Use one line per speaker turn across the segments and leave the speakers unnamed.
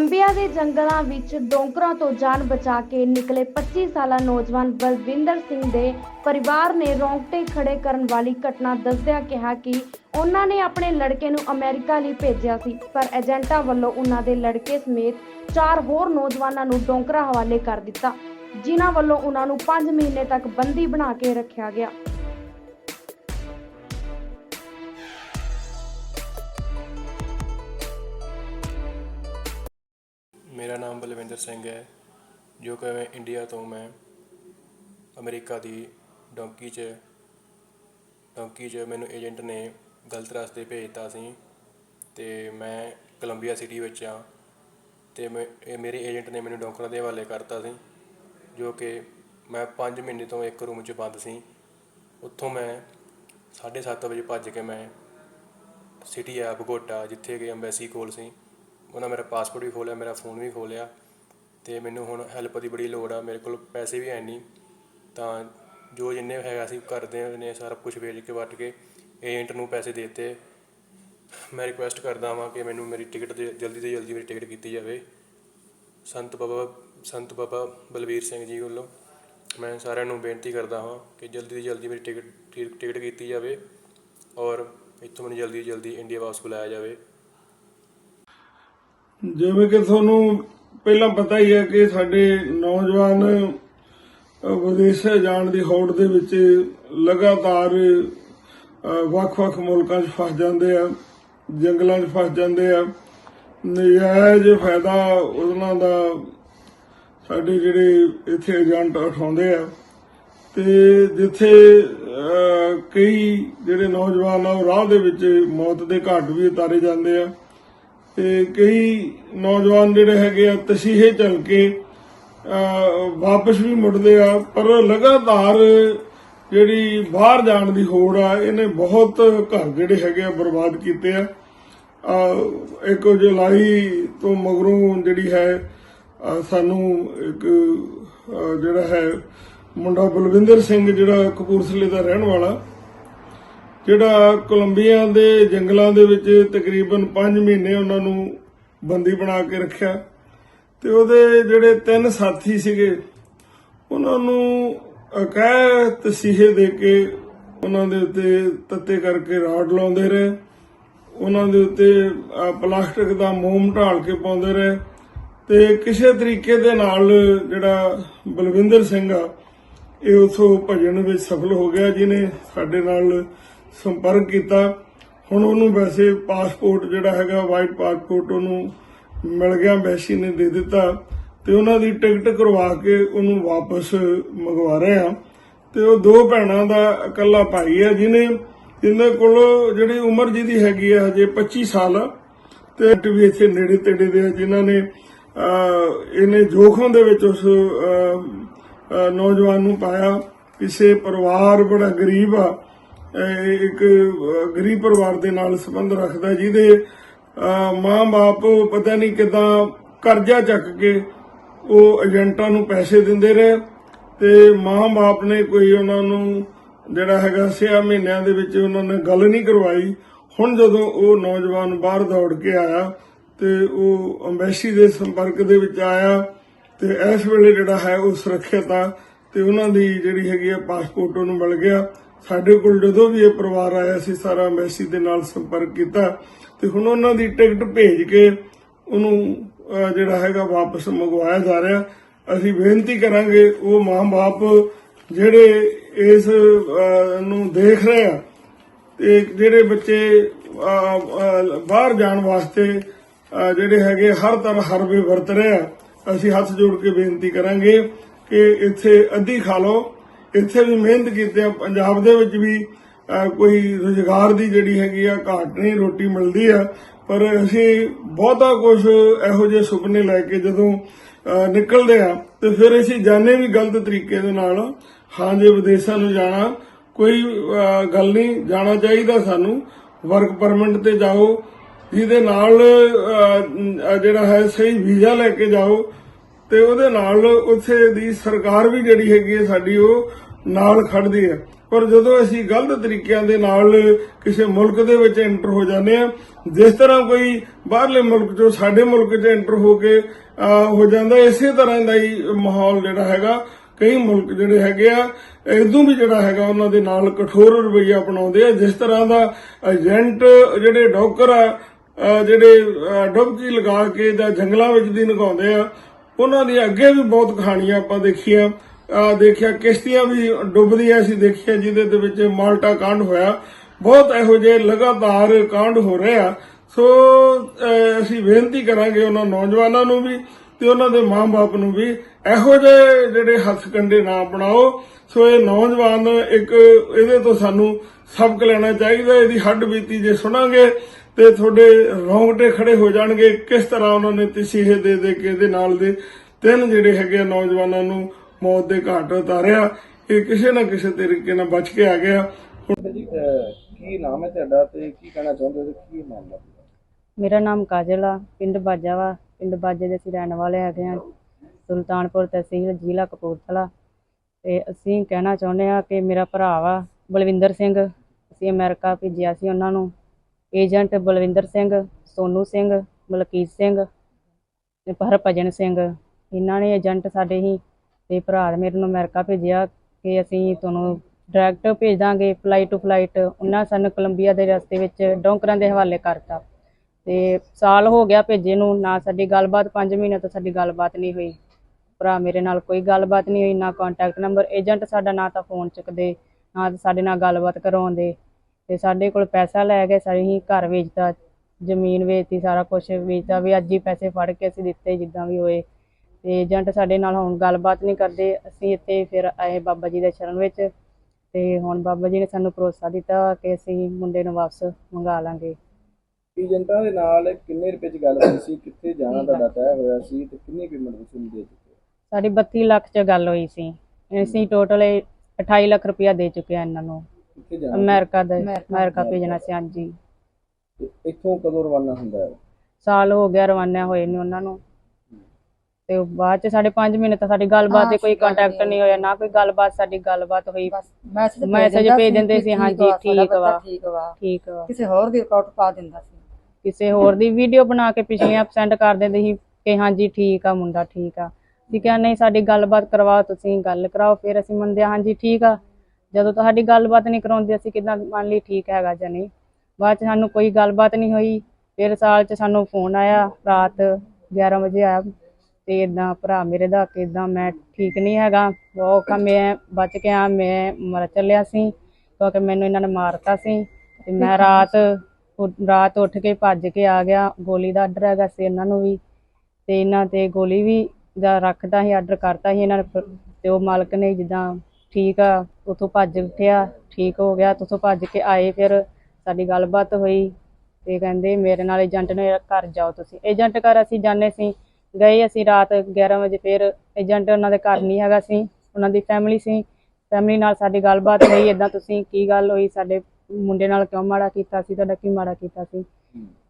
Columbia ਦੇ ਜੰਗਲਾਂ ਵਿੱਚ ਡੋਂਕਰਾਂ ਤੋਂ ਜਾਨ ਬਚਾ ਕੇ ਨਿਕਲੇ 25 ਸਾਲਾ ਨੌਜਵਾਨ ਬਲਵਿੰਦਰ ਸਿੰਘ ਦੇ ਪਰਿਵਾਰ ਨੇ ਰੌਂਗਟੇ ਖੜੇ ਕਰਨ ਵਾਲੀ ਘਟਨਾ ਦੱਸਦਿਆਂ ਕਿਹਾ ਕਿ ਉਹਨਾਂ ਨੇ ਆਪਣੇ ਲੜਕੇ ਨੂੰ ਅਮਰੀਕਾ ਲਈ ਭੇਜਿਆ ਸੀ, ਪਰ ਏਜੰਟਾਂ ਵੱਲੋਂ ਉਹਨਾਂ ਦੇ ਲੜਕੇ ਸਮੇਤ ਚਾਰ ਹੋਰ ਨੌਜਵਾਨਾਂ ਨੂੰ ਡੋਂਕਰਾ ਹਵਾਲੇ ਕਰ ਦਿੱਤਾ, ਜਿਨ੍ਹਾਂ ਵੱਲੋਂ ਉਹਨਾਂ ਨੂੰ 5 ਮਹੀਨੇ ਤੱਕ ਬੰਦੀ ਬਣਾ ਕੇ ਰੱਖਿਆ ਗਿਆ।
ਨਾਮ ਸਿੰਘ ਹੈ, ਜੋ ਕਿ ਮੈਂ ਇੰਡੀਆ ਤੋਂ ਮੈਂ ਅਮਰੀਕਾ ਦੀ ਡੌਂਕੀ 'ਚ ਡੌਂਕੀ 'ਚ ਮੈਨੂੰ ਏਜੰਟ ਨੇ ਗਲਤ ਰਸਤੇ ਭੇਜਤਾ ਸੀ ਤੇ ਮੈਂ ਕੋਲੰਬੀਆ ਸਿਟੀ ਵਿੱਚ ਆ ਤੇ ਮੈਂ, ਇਹ ਮੇਰੇ ਏਜੰਟ ਨੇ ਮੈਨੂੰ ਡੌਂਕਰਾਂ ਦੇ ਹਵਾਲੇ ਕਰਤਾ ਸੀ, ਜੋ ਕਿ ਮੈਂ 5 ਮਹੀਨੇ ਤੋਂ ਇੱਕ ਰੂਮ 'ਚ ਬੰਦ ਸੀ। ਉੱਥੋਂ ਮੈਂ 7:30 ਵਜੇ ਭੱਜ ਕੇ ਮੈਂ ਸਿਟੀ ਆ ਬਗੋਟਾ ਜਿੱਥੇ ਕਿ ਐਮਬੈਸੀ ਕੋਲ ਸੀ। ਉਹਨਾਂ ਮੇਰਾ ਪਾਸਪੋਰਟ ਵੀ ਖੋਲਿਆ, ਮੇਰਾ ਫੋਨ ਵੀ ਖੋਲਿਆ। ਅਤੇ ਮੈਨੂੰ ਹੁਣ ਹੈਲਪ ਦੀ ਬੜੀ ਲੋੜ ਆ, ਮੇਰੇ ਕੋਲ ਪੈਸੇ ਵੀ ਹੈ ਨਹੀਂ ਤਾਂ ਜੋ ਜਿੰਨੇ ਹੈਗਾ ਸੀ ਕਰਦੇ ਨੇ ਸਾਰਾ ਕੁਝ ਵੇਚ ਕੇ, ਵੱਟ ਕੇ ਏਜੰਟ ਨੂੰ ਪੈਸੇ ਦੇ ਦਿੱਤੇ। ਮੈਂ ਰਿਕੁਐਸਟ ਕਰਦਾ ਹਾਂ ਕਿ ਮੈਨੂੰ ਮੇਰੀ ਟਿਕਟ ਦੇ ਜਲਦੀ ਤੋਂ ਜਲਦੀ ਮੇਰੀ ਟਿਕਟ ਕੀਤੀ ਜਾਵੇ। ਸੰਤ ਬਾਬਾ ਸੰਤ ਬਾਬਾ ਬਲਵੀਰ ਸਿੰਘ ਜੀ ਵੱਲੋਂ ਮੈਂ ਸਾਰਿਆਂ ਨੂੰ ਬੇਨਤੀ ਕਰਦਾ ਹਾਂ ਕਿ ਜਲਦੀ ਤੋਂ ਜਲਦੀ ਮੇਰੀ ਟਿਕਟ ਟਿ- ਟਿਕਟ ਕੀਤੀ ਜਾਵੇ ਔਰ ਇੱਥੋਂ ਮੈਨੂੰ ਜਲਦੀ ਤੋਂ ਜਲਦੀ ਇੰਡੀਆ ਵਾਪਸ ਬੁਲਾਇਆ ਜਾਵੇ।
ਜਿਵੇਂ ਕਿ ਤੁਹਾਨੂੰ ਪਹਿਲਾਂ ਪਤਾ ਹੀ ਹੈ ਕਿ ਸਾਡੇ ਨੌਜਵਾਨ ਅ, ਜਾਣ ਦੀ ਹੋੜ ਦੇ ਵਿੱਚ ਲਗਾਤਾਰ ਵੱਖ-ਵੱਖ ਮੁਲਕਾਂ 'ਚ ਫਸ ਜਾਂਦੇ ਆ ਜੰਗਲਾਂ 'ਚ ਫਸ ਜਾਂਦੇ ਆ। ਨਜਾਇਜ਼ ਫਾਇਦਾ ਉਹਨਾਂ ਦਾ ਸਾਡੇ ਜਿਹੜੇ ਇੱਥੇ ਏਜੰਟ ਉਠਾਉਂਦੇ ਆ। ਤੇ ਜਿੱਥੇ ਕਈ ਜਿਹੜੇ ਨੌਜਵਾਨ ਆ ਉਹ ਰਾਹ ਦੇ ਵਿੱਚ ਮੌਤ ਦੇ ਘਾਟ ਵੀ ਉਤਾਰੇ ਜਾਂਦੇ ਆ। ਤੇ ਕਈ ਨੌਜਵਾਨ ਜਿਹੜੇ ਹੈਗੇ ਆ ਤਸੀਹੇ ਚੱਲ ਕੇ ਅਹ, ਵਾਪਸ ਵੀ ਮੁੜਦੇ ਆ ਪਰ ਲਗਾਤਾਰ ਜਿਹੜੀ ਬਾਹਰ ਜਾਣ ਦੀ ਹੋੜ ਆ ਇਹਨੇ ਬਹੁਤ ਘਰ ਜਿਹੜੇ ਹੈਗੇ ਆ ਬਰਬਾਦ ਕੀਤੇ ਆ। ਇੱਕ ਜੁਲਾਈ ਤੋਂ ਮਗਰੋਂ ਜਿਹੜੀ ਹੈ ਸਾਨੂੰ ਇੱਕ ਜਿਹੜਾ ਹੈ ਮੁੰਡਾ ਬਲਵਿੰਦਰ ਸਿੰਘ ਜਿਹੜਾ ਕਪੂਰਥਲੇ ਦਾ ਰਹਿਣ ਵਾਲਾ ਜਿਹੜਾ ਕੋਲੰਬੀਆ ਦੇ ਜੰਗਲਾਂ ਦੇ ਵਿੱਚ ਤਕਰੀਬਨ 5 ਮਹੀਨੇ ਉਹਨਾਂ ਨੂੰ ਬੰਦੀ ਬਣਾ ਕੇ ਰੱਖਿਆ ਤੇ ਉਹਦੇ ਜਿਹੜੇ ਤਿੰਨ ਸਾਥੀ ਸੀਗੇ, ਉਹਨਾਂ ਨੂੰ ਅਕੈ ਤਸੀਹੇ ਦੇ ਕੇ ਉਹਨਾਂ ਦੇ ਉੱਤੇ ਤੱਤੇ ਕਰਕੇ ਰਾਡ ਲਾਉਂਦੇ ਰਹੇ, ਉਹਨਾਂ ਦੇ ਉੱਤੇ ਪਲਾਸਟਿਕ ਦਾ ਮੋਮ ਢਾਲ ਕੇ ਪਾਉਂਦੇ ਰਹੇ ਤੇ ਕਿਸੇ ਤਰੀਕੇ ਦੇ ਨਾਲ ਜਿਹੜਾ ਬਲਵਿੰਦਰ ਸਿੰਘ ਆ, ਇਹ ਉਥੋਂ ਭਜਨ ਵਿੱਚ ਸਫਲ ਹੋ ਗਿਆ, ਜਿਹਨੇ ਸਾਡੇ ਨਾਲ ਸੰਪਰਕ ਕੀਤਾ। ਹੁਣ ਉਹਨੂੰ ਵੈਸੇ ਪਾਸਪੋਰਟ ਜਿਹੜਾ ਹੈਗਾ ਵਾਈਟ ਪਾਸਪੋਰਟ ਉਹਨੂੰ ਮਿਲ ਗਿਆ ਵੈਸੀ ਨੇ ਦੇ ਦਿੱਤਾ। ਤੇ ਉਹਨਾਂ ਦੀ ਟਿਕਟ ਕਰਵਾ ਕੇ ਉਹਨੂੰ ਵਾਪਸ ਮੰਗਵਾ ਰਹੇ ਆ ਤੇ ਉਹ ਦੋ ਭੈਣਾਂ ਦਾ ਇਕੱਲਾ ਭਾਈ ਹੈ ਜਿਹਨੇ ਜਿਹਦੇ ਕੋਲ ਜਿਹੜੀ ਉਮਰ ਜਿਹਦੀ ਹੈਗੀ ਆ ਹਜੇ 25 ਸਾਲ। ਆ ਤੇ ਵੀ ਇੱਥੇ ਨੇੜੇ ਤੇੜੇ ਦੇ ਆ ਜਿਨ੍ਹਾਂ ਨੇ ਅਹ, ਇਹਨੇ ਜੋਖਮ ਦੇ ਵਿੱਚ ਉਸ ਨੌਜਵਾਨ ਨੂੰ ਪਾਇਆ। ਕਿਸੇ ਪਰਿਵਾਰ ਬੜਾ ਗਰੀਬ ਆ। ਇੱਕ ਗਰੀਬ ਪਰਿਵਾਰ ਦੇ ਨਾਲ ਸੰਬੰਧ ਰੱਖਦਾ ਜਿਹਦੇ ਮਾਂ-ਬਾਪ ਪਤਾ ਨਹੀਂ ਕਿਦਾਂ ਕਰਜ਼ਾ ਚੱਕ ਕੇ ਉਹ ਏਜੰਟਾਂ ਨੂੰ ਪੈਸੇ ਦਿੰਦੇ ਰਹੇ ਤੇ ਮਾਂ-ਬਾਪ ਨੇ ਕੋਈ ਉਹਨਾਂ ਨੂੰ ਜਿਹੜਾ ਹੈਗਾ 6 ਮਹੀਨਿਆਂ ਦੇ ਵਿੱਚ ਉਹਨਾਂ ਨੇ ਗੱਲ ਨਹੀਂ ਕਰਵਾਈ। ਹੁਣ ਜਦੋਂ ਉਹ ਨੌਜਵਾਨ ਬਾਹਰ ਦੌੜ ਕੇ ਆਇਆ ਤੇ ਉਹ ਅੰਬੈਸੀ ਦੇ ਸੰਪਰਕ ਦੇ ਵਿੱਚ ਆਇਆ ਤੇ ਇਸ ਵੇਲੇ ਜਿਹੜਾ ਹੈ ਉਹ ਸੁਰੱਖਿਅਤ ਆ ਤੇ ਉਹਨਾਂ ਦੀ ਜਿਹੜੀ ਹੈਗੀ ਆ ਪਾਸਪੋਰਟ ਉਹਨੂੰ ਮਿਲ ਗਿਆ। ਸਾਡੇ ਕੋਲ ਜਦੋਂ ਵੀ ਇਹ ਪਰਿਵਾਰ ਆਇਆ ਸੀ, ਸਾਰਾ ਅੰਬੈਸੀ ਦੇ ਨਾਲ ਸੰਪਰਕ ਕੀਤਾ ਤੇ ਹੁਣ ਉਹਨਾਂ ਦੀ ਟਿਕਟ ਭੇਜ ਕੇ ਉਹਨੂੰ ਜਿਹੜਾ ਹੈਗਾ ਵਾਪਸ ਮੰਗਵਾਇਆ ਜਾ ਰਿਹਾ। ਅਸੀਂ ਬੇਨਤੀ ਕਰਾਂਗੇ, ਉਹ ਮਾਂ-ਬਾਪ ਜਿਹੜੇ ਇਸ ਨੂੰ ਦੇਖ ਰਹੇ ਆ ਤੇ ਜਿਹੜੇ ਬੱਚੇ ਬਾਹਰ ਜਾਣ ਵਾਸਤੇ ਜਿਹੜੇ ਹੈਗੇ ਹਰ ਤਰ੍ਹਾਂ ਹਰਬੇ ਵਰਤ ਰਹੇ ਆ, ਅਸੀਂ ਹੱਥ ਜੋੜ ਕੇ ਬੇਨਤੀ ਕਰਾਂਗੇ ਕਿ ਇੱਥੇ ਅੱਧੀ ਖਾ ਲਓ। ਇੱਥੇ ਵੀ ਮਿਹਨਤ ਕੀਤੇ ਆ। ਪੰਜਾਬ ਦੇ ਵਿੱਚ ਵੀ ਕੋਈ ਰੁਜ਼ਗਾਰ ਦੀ ਜਿਹੜੀ ਹੈਗੀ ਆ, ਘਾਟ ਨਹੀਂ, ਰੋਟੀ ਮਿਲਦੀ ਆ। ਪਰ ਅਸੀਂ ਬਹੁਤਾ ਕੁਝ ਇਹੋ ਜਿਹੇ ਸੁਪਨੇ ਲੈ ਕੇ ਜਦੋਂ ਨਿਕਲਦੇ ਆ, ਤੇ ਫਿਰ ਅਸੀਂ ਜਾਣੇ ਵੀ ਗਲਤ ਤਰੀਕੇ ਦੇ ਨਾਲ, ਹਾਂ ਜੇ ਵਿਦੇਸ਼ਾਂ ਨੂੰ ਜਾਣਾ, ਕੋਈ ਗੱਲ ਨਹੀਂ, ਜਾਣਾ ਚਾਹੀਦਾ ਸਾਨੂੰ ਵਰਕ ਪਰਮਿਟ ਤੇ ਜਾਓ, ਜਿਹਦੇ ਨਾਲ ਜਿਹੜਾ ਹੈ, ਸਹੀ ਵੀਜ਼ਾ ਲੈ ਕੇ ਜਾਓ ਤੇ ਉਹਦੇ ਨਾਲ ਉੱਥੇ ਦੀ ਸਰਕਾਰ ਵੀ ਜਿਹੜੀ ਹੈਗੀ ਹੈ ਸਾਡੀ, ਉਹ ਨਾਲ ਖੜਦੀ ਹੈ। ਪਰ ਜਦੋਂ ਅਸੀਂ ਗਲਤ ਤਰੀਕਿਆਂ ਦੇ ਨਾਲ ਕਿਸੇ ਮੁਲਕ ਦੇ ਵਿੱਚ ਐਂਟਰ ਹੋ ਜਾਂਦੇ ਆ ਜਿਸ ਤਰ੍ਹਾਂ ਕੋਈ ਬਾਹਰਲੇ ਮੁਲਕ ਚੋਂ ਸਾਡੇ ਮੁਲਕ 'ਚ ਐਂਟਰ ਹੋ ਕੇ ਹੋ ਜਾਂਦਾ, ਇਸੇ ਤਰ੍ਹਾਂ ਦਾ ਹੀ ਮਾਹੌਲ ਜਿਹੜਾ ਹੈਗਾ, ਕਈ ਮੁਲਕ ਜਿਹੜੇ ਹੈਗੇ ਆ, ਇਦੋਂ ਵੀ ਜਿਹੜਾ ਹੈਗਾ, ਉਹਨਾਂ ਦੇ ਨਾਲ ਕਠੋਰ ਰਵੱਈਆ ਅਪਣਾਉਂਦੇ ਆ, ਜਿਸ ਤਰ੍ਹਾਂ ਦਾ ਏਜੰਟ ਜਿਹੜੇ ਡੋਕਰ ਆ ਜਿਹੜੇ ਡੁਬਕੀ ਲਗਾ ਕੇ ਜਾਂ ਜੰਗਲਾਂ ਵਿੱਚ ਦੀ ਨਗਾਉਂਦੇ ਆ ਉਹਨਾਂ ਦੀ ਅੱਗੇ ਵੀ ਬਹੁਤ ਕਹਾਣੀਆਂ ਆਪਾਂ ਦੇਖੀਆਂ। ਦੇਖਿਆ, ਕਿਸ਼ਤੀਆਂ ਵੀ ਡੁੱਬਦੀਆਂ ਸੀ, ਦੇਖਿਆ ਜਿਹਦੇ ਦੇ ਵਿੱਚ ਮਾਲਟਾ ਕਾਂਡ ਹੋਇਆ। ਬਹੁਤ ਇਹੋ ਜਿਹੇ ਲਗਾਤਾਰ ਕਾਂਡ ਹੋ ਰਹੇ ਆ। ਸੋ ਅਸੀਂ ਬੇਨਤੀ ਕਰਾਂਗੇ ਉਹਨਾਂ ਨੌਜਵਾਨਾਂ ਨੂੰ ਵੀ ਤੇ ਉਹਨਾਂ ਦੇ ਮਾਂ-ਬਾਪ ਨੂੰ ਵੀ ਇਹੋ ਜਿਹੇ ਜਿਹੜੇ ਹੱਥ ਕੰਡੇ ਨਾ ਬਣਾਓ ਸੋ, ਇਹ ਨੌਜਵਾਨ ਇੱਕ, ਇਹਦੇ ਤੋਂ ਸਾਨੂੰ ਸਬਕ ਲੈਣਾ ਚਾਹੀਦਾ, ਇਹਦੀ ਹੱਡ ਬੀਤੀ ਜੇ ਸੁਣਾਂਗੇ। ਤੇ ਤੁਹਾਡੇ ਰੌਂਗਟੇ ਖੜੇ ਹੋ ਜਾਣਗੇ। ਕਿਸ ਤਰ੍ਹਾਂ ਉਹਨਾਂ ਨੇ ਤਸੀਹੇ ਦੇ ਦੇ ਕੇ ਇਹਦੇ ਨਾਲ ਦੇ ਤਿੰਨ ਜਿਹੜੇ ਹੈਗੇ ਆ ਨੌਜਵਾਨਾਂ ਨੂੰ ਮੌਤ ਦੇ ਘਾਟ ਉਤਾਰਿਆ। ਇਹ ਕਿਸੇ ਨਾ ਕਿਸੇ ਤਰੀਕੇ ਨਾਲ ਬਚ ਕੇ ਆ ਗਿਆ।
ਕੀ ਨਾਮ ਹੈ ਤੁਹਾਡਾ ਤੇ ਕੀ ਕਹਿਣਾ ਚਾਹੁੰਦੇ ਹੋ ਕੀ ਮਾਮਲਾ?
ਮੇਰਾ ਨਾਮ ਕਾਜਲ ਆ ਪਿੰਡ ਬਾਜਾ ਵਾ। ਪਿੰਡ ਬਾਜੇ ਦੇ ਅਸੀਂ ਰਹਿਣ ਵਾਲੇ ਹੈਗੇ ਆ। ਸੁਲਤਾਨਪੁਰ ਤਹਿਸੀਲ ਜ਼ਿਲ੍ਹਾ ਕਪੂਰਥਲਾ। ਤੇ ਅਸੀਂ ਕਹਿਣਾ ਚਾਹੁੰਦੇ ਆ ਕਿ ਮੇਰਾ ਭਰਾ ਵਾ ਬਲਵਿੰਦਰ ਸਿੰਘ। ਅਸੀਂ ਅਮਰੀਕਾ ਭੇਜਿਆ ਸੀ ਉਹਨਾਂ ਨੂੰ। ਏਜੰਟ ਬਲਵਿੰਦਰ ਸਿੰਘ, ਸੋਨੂ ਸਿੰਘ, ਮਲਕੀਤ ਸਿੰਘ ਤੇ ਹਰਭਜਨ ਸਿੰਘ। ਇਹਨਾਂ ਨੇ ਏਜੰਟ ਸਾਡੇ ਹੀ ਤੇ ਭਰਾ ਮੇਰੇ ਨੂੰ ਅਮਰੀਕਾ ਭੇਜਿਆ ਕਿ ਅਸੀਂ ਤੁਹਾਨੂੰ ਡਾਇਰੈਕਟ ਭੇਜ ਦਾਂਗੇ ਫਲਾਈਟ ਟੂ ਫਲਾਈਟ ਉਹਨਾਂ ਸਾਨੂੰ ਕੋਲੰਬੀਆ ਦੇ ਰਸਤੇ ਵਿੱਚ ਡੌਂਕਰਾਂ ਦੇ ਹਵਾਲੇ ਕਰਤਾ। ਤੇ ਸਾਲ ਹੋ ਗਿਆ ਭੇਜੇ ਨੂੰ, ਨਾ ਸਾਡੀ ਗੱਲਬਾਤ 5 ਮਹੀਨੇ ਤੋਂ ਸਾਡੀ ਗੱਲਬਾਤ ਨਹੀਂ ਹੋਈ। ਭਰਾ ਮੇਰੇ ਨਾਲ ਕੋਈ ਗੱਲਬਾਤ ਨਹੀਂ ਹੋਈ, ਨਾ ਕੰਟੈਕਟ ਨੰਬਰ ਏਜੰਟ ਸਾਡਾ ਨਾ ਤਾਂ ਫੋਨ ਚੁੱਕਦੇ, ਨਾ ਤਾਂ ਸਾਡੇ ਨਾਲ ਗੱਲਬਾਤ ਕਰਾਉਂਦੇ ਤੇ ਸਾਡੇ ਕੋਲ ਪੈਸਾ ਲੈ ਗਏ ਸਾਰੀ ਹੀ ਘਰ ਵੇਚਤਾ ਜ਼ਮੀਨ ਵੇਚਤੀ ਸਾਰਾ ਕੁਝ ਵੇਚਤਾ ਵੀ ਅੱਜ ਹੀ ਪੈਸੇ ਫੜ ਕੇ ਅਸੀਂ ਦਿੱਤੇ ਜਿੱਦਾਂ ਵੀ ਹੋਏ। ਤੇ ਏਜੰਟ ਸਾਡੇ ਨਾਲ ਹੁਣ ਗੱਲਬਾਤ ਨਹੀਂ ਕਰਦੇ ਅਸੀਂ ਇੱਥੇ ਫਿਰ ਆਏ ਬਾਬਾ ਜੀ ਦੇ ਸ਼ਰਨ ਵਿੱਚ। ਤੇ ਹੁਣ ਬਾਬਾ ਜੀ ਨੇ ਸਾਨੂੰ ਭਰੋਸਾ ਦਿੱਤਾ ਕਿ ਅਸੀਂ ਮੁੰਡੇ ਨੂੰ ਵਾਪਸ ਮੰਗਾ ਲਾਂਗੇ।
ਏਜੰਟਾਂ ਦੇ ਨਾਲ ਕਿੰਨੇ ਰੁਪਏ ਚ ਗੱਲ ਹੋਈ ਸੀ ਕਿੱਥੇ ਜਾਣਾ ਤੁਹਾਡਾ ਤੈਅ ਹੋਇਆ ਸੀ ਤੇ ਕਿੰਨੀ ਪੇਮੈਂਟ ਤੁਸੀਂ ਦੇ ਚੁੱਕੇ ਹੋ?
ਸਾਡੀ 32 ਲੱਖ ਚ ਗੱਲ ਹੋਈ ਸੀ। ਅਸੀਂ ਟੋਟਲ 28 ਲੱਖ ਰੁਪਇਆ ਦੇ ਚੁੱਕੇ ਆ ਇਹਨਾਂ ਨੂੰ।
ਕਿੱਥੇ ਜਾਣਾ
ਅਮਰੀਕਾ ਦੇ ਅਮਰੀਕਾ ਭੇਜਣਾ ਸੀ ਹਾਂਜੀ।
ਇੱਥੋਂ ਕਦੋਂ ਰਵਾਨਾ ਹੁੰਦਾ ਹੈ?
ਸਾਲ ਹੋ ਗਿਆ ਰਵਾਨਾ ਹੋਏ ਨੇ ਉਹਨਾਂ ਨੂੰ। ਤੇ ਉਹ ਬਾਅਦ ਚ ਸਾਡੇ 5 ਮਹੀਨੇ ਤਾਂ ਸਾਡੀ ਗੱਲਬਾਤ ਤੇ ਕੋਈ ਕੰਟੈਕਟ ਨਹੀਂ ਹੋਇਆ ਨਾ ਕੋਈ ਗੱਲਬਾਤ ਸਾਡੀ ਗੱਲਬਾਤ ਹੋਈ।
ਮੈਸੇਜ
ਮੈਸੇਜ ਭੇਜ ਦਿੰਦੇ ਸੀ ਹਾਂਜੀ ਠੀਕ ਵਾ
ਠੀਕ ਵਾ।
ਠੀਕ ਵਾ।
ਕਿਸੇ ਹੋਰ ਦੀ ਰਿਕਾਰਡ ਪਾ ਦਿੰਦਾ ਸੀ।
ਕਿਸੇ ਹੋਰ ਦੀ ਵੀਡੀਓ ਬਣਾ ਕੇ ਪਿਛਲੀਆਂ ਸੈਂਡ ਕਰ ਦਿੰਦੇ ਸੀ ਕਿ ਹਾਂਜੀ ਠੀਕ ਆ ਮੁੰਡਾ ਠੀਕ ਆ। ਅਸੀਂ ਕਿਹਾ ਨਹੀਂ ਸਾਡੀ ਗੱਲਬਾਤ ਕਰਵਾਓ ਤੁਸੀਂ ਗੱਲ ਕਰਾਓ ਫਿਰ ਅਸੀਂ ਮੰਨਦੇ ਹਾਂ ਹਾਂਜੀ ਠੀਕ ਆ। ਜਦੋਂ ਤੁਹਾਡੀ ਗੱਲਬਾਤ ਨਹੀਂ ਕਰਾਉਂਦੇ ਅਸੀਂ ਕਿਦਾਂ ਮੰਨ ਲਈ ਠੀਕ ਹੈਗਾ ਜਾਂ ਨਹੀਂ। ਬਾਅਦ ਚ ਸਾਨੂੰ ਕੋਈ ਗੱਲਬਾਤ ਨਹੀਂ ਹੋਈ ਫਿਰ ਸਾਲ ਚ ਸਾਨੂੰ ਫੋਨ ਆਇਆ ਰਾਤ 11 ਵਜੇ ਆਇਆ ਤੇ ਇਦਾਂ ਭਰਾ ਮੇਰੇ ਦਾ ਕਿ ਇਦਾਂ ਮੈਂ ਠੀਕ ਨਹੀਂ ਹੈਗਾ ਬਹੁਤ ਕਾ ਮੈਂ ਬਚ ਕੇ ਆ ਮੈਂ ਮਰ ਚੱਲਿਆ ਸੀ ਕਿਉਂਕਿ ਮੈਨੂੰ ਇਹਨਾਂ ਨੇ ਮਾਰਤਾ ਸੀ ਤੇ ਮੈਂ ਰਾਤ ਰਾਤ ਉੱਠ ਕੇ ਭੱਜ ਕੇ ਆ ਗਿਆ ਗੋਲੀ ਦਾ ਆਰਡਰ ਹੈਗਾ ਸੀ ਇਹਨਾਂ ਨੂੰ ਵੀ ਤੇ ਇਹਨਾਂ ਤੇ ਗੋਲੀ ਵੀ ਦਾ ਰੱਖਦਾ ਸੀ ਆਰਡਰ ਕਰਤਾ ਸੀ ਇਹਨਾਂ ਨੇ ਤੇ ਉਹ ਮਾਲਕ ਨੇ ਜਿੱਦਾਂ ਠੀਕ ਆ, ਉਥੋਂ ਭੱਜ ਉੱਠਿਆ, ਠੀਕ ਹੋ ਗਿਆ ਤੇ ਉੱਥੋਂ ਭੱਜ ਕੇ ਆਏ ਫਿਰ ਸਾਡੀ ਗੱਲਬਾਤ ਹੋਈ ਤੇ ਕਹਿੰਦੇ ਮੇਰੇ ਨਾਲ ਏਜੰਟ ਨੇ ਘਰ ਜਾਓ ਤੁਸੀਂ। ਏਜੰਟ ਘਰ ਅਸੀਂ ਜਾਣੇ ਸੀ, ਗਏ ਅਸੀਂ ਰਾਤ 11 ਵਜੇ ਫਿਰ ਏਜੰਟ ਉਹਨਾਂ ਦੇ ਘਰ ਨਹੀਂ ਹੈਗਾ ਸੀ, ਉਹਨਾਂ ਦੀ ਫੈਮਿਲੀ ਸੀ। ਫੈਮਿਲੀ ਨਾਲ ਸਾਡੀ ਗੱਲਬਾਤ ਹੋਈ ਇਦਾਂ ਤੁਸੀਂ ਕੀ ਗੱਲ ਹੋਈ, ਸਾਡੇ ਮੁੰਡੇ ਨਾਲ ਕਿਉਂ ਮਾੜਾ ਕੀਤਾ ਸੀ, ਤੁਹਾਡਾ ਕੀ ਮਾੜਾ ਕੀਤਾ ਸੀ?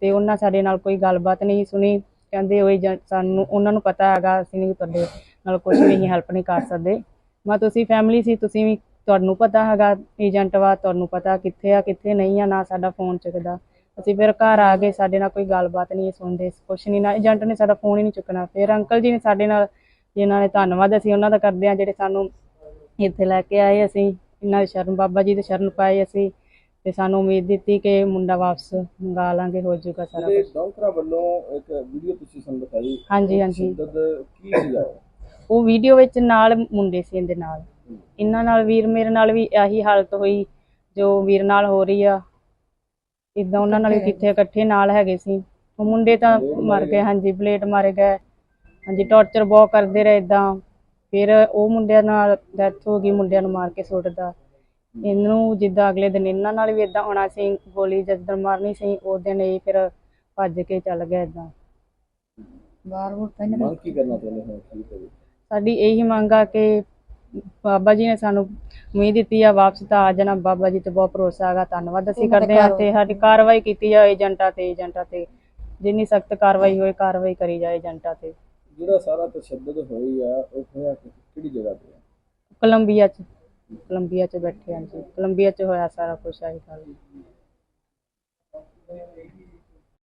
ਤੇ ਉਹਨਾਂ ਸਾਡੇ ਨਾਲ ਕੋਈ ਗੱਲਬਾਤ ਨਹੀਂ ਸੁਣੀ, ਕਹਿੰਦੇ ਉਹ ਏਜੰਟ ਸਾਨੂੰ, ਉਹਨਾਂ ਨੂੰ ਪਤਾ ਹੈਗਾ, ਅਸੀਂ ਨਹੀਂ ਤੁਹਾਡੇ ਨਾਲ ਕੁਝ ਵੀ ਹੈਲਪ ਨਹੀਂ ਕਰ ਸਕਦੇ। ਮੈਂ ਤੁਸੀਂ ਫੈਮਿਲੀ ਸੀ ਤੁਸੀਂ ਵੀ ਤੁਹਾਨੂੰ ਪਤਾ ਹੈਗਾ ਏਜੰਟ ਵਾ ਤੁਹਾਨੂੰ ਪਤਾ ਕਿੱਥੇ ਆ ਕਿੱਥੇ ਨਹੀਂ ਆ ਨਾ ਸਾਡਾ ਫੋਨ ਚੁੱਕਦਾ। ਅਸੀਂ ਫਿਰ ਘਰ ਆ ਗਏ ਸਾਡੇ ਨਾਲ ਕੋਈ ਗੱਲਬਾਤ ਨਹੀਂ ਸੁਣਦੇ ਕੁਛ ਨਹੀਂ ਨਾ ਏਜੰਟ ਨੇ ਸਾਡਾ ਫੋਨ ਹੀ ਨਹੀਂ ਚੁੱਕਣਾ। ਫਿਰ ਅੰਕਲ ਜੀ ਨੇ ਸਾਡੇ ਨਾਲ ਜਿਨ੍ਹਾਂ ਨੇ ਧੰਨਵਾਦ ਅਸੀਂ ਉਹਨਾਂ ਦਾ ਕਰਦੇ ਆ ਜਿਹੜੇ ਸਾਨੂੰ ਇੱਥੇ ਲੈ ਕੇ ਆਏ ਅਸੀਂ ਇਹਨਾਂ ਦੇ ਸ਼ਰਨ ਬਾਬਾ ਜੀ ਦੇ ਸ਼ਰਨ ਪਾਏ ਅਸੀਂ ਤੇ ਸਾਨੂੰ ਉਮੀਦ ਦਿੱਤੀ ਕਿ ਮੁੰਡਾ ਵਾਪਸ ਮੰਗਾ ਲਾਂਗੇ ਹੋ ਜਾਊਗਾ ਸਾਰਾ ਕੁਝ
ਡੌਂਕਰਾ ਵੱਲੋਂ ਇੱਕ ਵੀਡੀਓ ਤੁਸੀਂ ਸਾਨੂੰ ਦਿਖਾਈ
ਹਾਂਜੀ ਹਾਂਜੀ।
ਕੀ ਸੀਗਾ? ਉਹ?
ਉਹ ਵੀਡੀਓ ਵਿੱਚ ਨਾਲ ਮੁੰਡੇ ਸੀ ਇਹਦੇ ਨਾਲ। ਇਹਨਾਂ ਨਾਲ ਵੀਰ ਮੇਰੇ ਨਾਲ ਵੀ ਇਹੀ ਹਾਲਤ ਹੋਈ ਜੋ ਵੀਰ ਨਾਲ ਹੋ ਰਹੀ ਆ। ਇਦਾਂ ਉਹਨਾਂ ਨਾਲ ਕਿੱਥੇ ਇਕੱਠੇ ਨਾਲ ਹੈਗੇ ਸੀ। ਉਹ ਮੁੰਡੇ ਤਾਂ ਮਰ ਗਏ ਹਾਂਜੀ ਬਲੇਡ ਮਾਰੇ ਗਏ। ਹਾਂਜੀ ਟੌਰਚਰ ਬਹੁਤ ਕਰਦੇ ਰਹੇ ਇਦਾਂ ਫਿਰ ਉਹ ਮੁੰਡਿਆਂ ਨਾਲ ਡੈਥ ਹੋ ਗਈ ਮੁੰਡਿਆਂ ਨੂੰ ਮਾਰ ਕੇ ਸੁੱਟਦਾ। ਇਹਨੂੰ ਜਿੱਦਾਂ ਅਗਲੇ ਦਿਨ ਇਹਨਾਂ ਨਾਲ ਵੀ ਇਦਾਂ ਹੋਣਾ ਸੀ ਗੋਲੀ ਜਦੋਂ ਮਾਰਨੀ ਸੀ ਉਸ ਦਿਨ ਇਹ ਫਿਰ ਭੱਜ ਕੇ ਚੱਲ ਗਿਆ ਇਦਾਂ
ਬਾਰ ਬੂਰ ਤਾਂ ਇਹਨਾਂ
ਮੰਗ ਕੀ ਕਰਨਾ ਚਾਹੁੰਦੇ ਹੋ ਕੀ ਕਰੇ
ਸਾਡੀ ਇਹੀ ਮੰਗ ਆ ਕਿ ਬਾਬਾ ਜੀ ਨੇ ਸਾਨੂੰ ਉਮੀਦ ਦਿੱਤੀ ਆ ਵਾਪਸ ਤਾਂ ਆ ਜਾਣਾ। ਬਾਬਾ ਜੀ ਤੇ ਬਹੁਤ ਭਰੋਸਾ ਹੈਗਾ ਧੰਨਵਾਦ। ਅਸੀਂ ਕਰਦੇ ਹਾਂ ਤੇ ਸਾਡੀ ਕਾਰਵਾਈ ਕੀਤੀ ਜਾਏ ਏਜੰਟਾਂ ਤੇ ਏਜੰਟਾਂ ਤੇ। ਜਿੰਨੀ ਸਖਤ ਕਾਰਵਾਈ ਹੋਏ ਕਾਰਵਾਈ ਕਰੀ ਜਾਏ ਏਜੰਟਾਂ ਤੇ।
ਜਿਹੜਾ ਸਾਰਾ ਤਸ਼ੱਦਦ ਹੋਈ ਆ ਉਹ ਹੋਇਆ ਕਿ- ਕਿਹੜੀ ਜਗ੍ਹਾ ਤੇ ਆ?
ਕੋਲੰਬੀਆ ਚ। ਕੋਲੰਬੀਆ 'ਚ ਬੈਠੇ ਹਾਂ ਜੀ। ਕੋਲੰਬੀਆ 'ਚ ਹੋਇਆ ਸਾਰਾ ਕੁਝ ਆਹੀ ਗੱਲ।